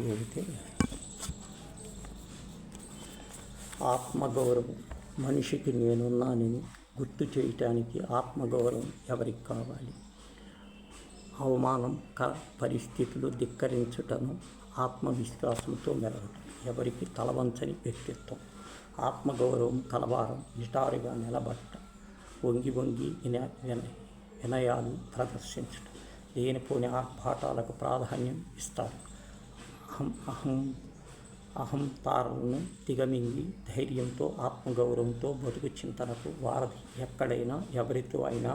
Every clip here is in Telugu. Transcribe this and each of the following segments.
అయితే ఆత్మగౌరవం. మనిషికి నేనున్నానని గుర్తు చేయటానికి ఆత్మగౌరవం ఎవరికి కావాలి? అవమానం క పరిస్థితులు ధిక్కరించుటను ఆత్మవిశ్వాసంతో మెలగటం ఎవరికి తలవంచని వ్యక్తిత్వం. ఆత్మగౌరవం కలవారం నిటారుగా నిలబట్ట వంగి వంగి విన విన వినయాలు ప్రదర్శించటం లేనిపోని ఆర్భాటాలకు ప్రాధాన్యం ఇస్తారు. అహం అహం అహంతారలను దిగమింగి ధైర్యంతో ఆత్మగౌరవంతో బతుకు చింతనకు వారధి ఎక్కడైనా ఎవరితో అయినా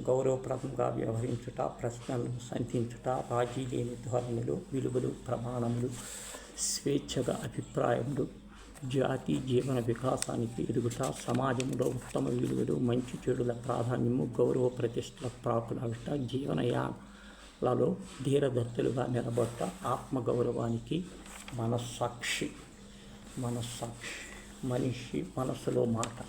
గౌరవప్రదంగా వ్యవహరించుట ప్రశ్నలను సంధించుట రాజీ లేని ధోరణులు విలువలు ప్రమాణములు స్వేచ్ఛగా అభిప్రాయములు జాతి జీవన వికాసానికి ఎదుగుట సమాజంలో ఉత్తమ విలువలు మంచి చెడుల ప్రాధాన్యము గౌరవ ప్రతిష్టల ప్రాకులాడుట లలో ధీరదత్తులుగా నిలబడ్డ ఆత్మగౌరవానికి మనస్సాక్షి. మనస్సాక్షి. మనిషి మనసులో మాట.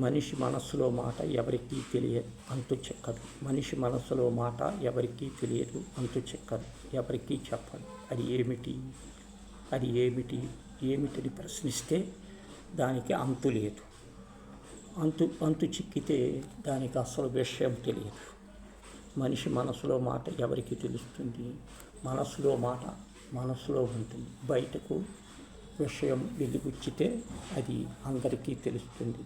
మనిషి మనస్సులో మాట ఎవరికీ తెలియదు అంతు చెక్కదు. మనిషి మనస్సులో మాట ఎవరికీ తెలియదు అంతు చెక్కదు. ఎవరికీ చెప్పదు. అది ఏమిటి? అది ఏమిటి? ఏమిటని ప్రశ్నిస్తే దానికి అంతు లేదు. అంతు అంతు చిక్కితే దానికి అసలు విషయం తెలియదు. మనిషి మనసులో మాట ఎవరికి తెలుస్తుంది? మనసులో మాట మనసులో ఉంటుంది. బయటకు విషయం వెలుగుచ్చితే అది అందరికీ తెలుస్తుంది.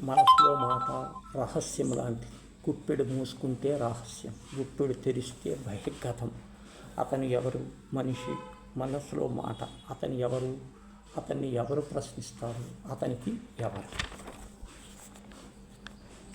మనసులో మాట రహస్యం లాంటిది. గుప్పెడు మూసుకుంటే రహస్యం గుప్పెడు తెరిస్తే బహిర్గతం. అతను ఎవరు? మనిషి. మనసులో మాట. అతను ఎవరు? అతన్ని ఎవరు ప్రశ్నిస్తారు? అతనికి ఎవరు?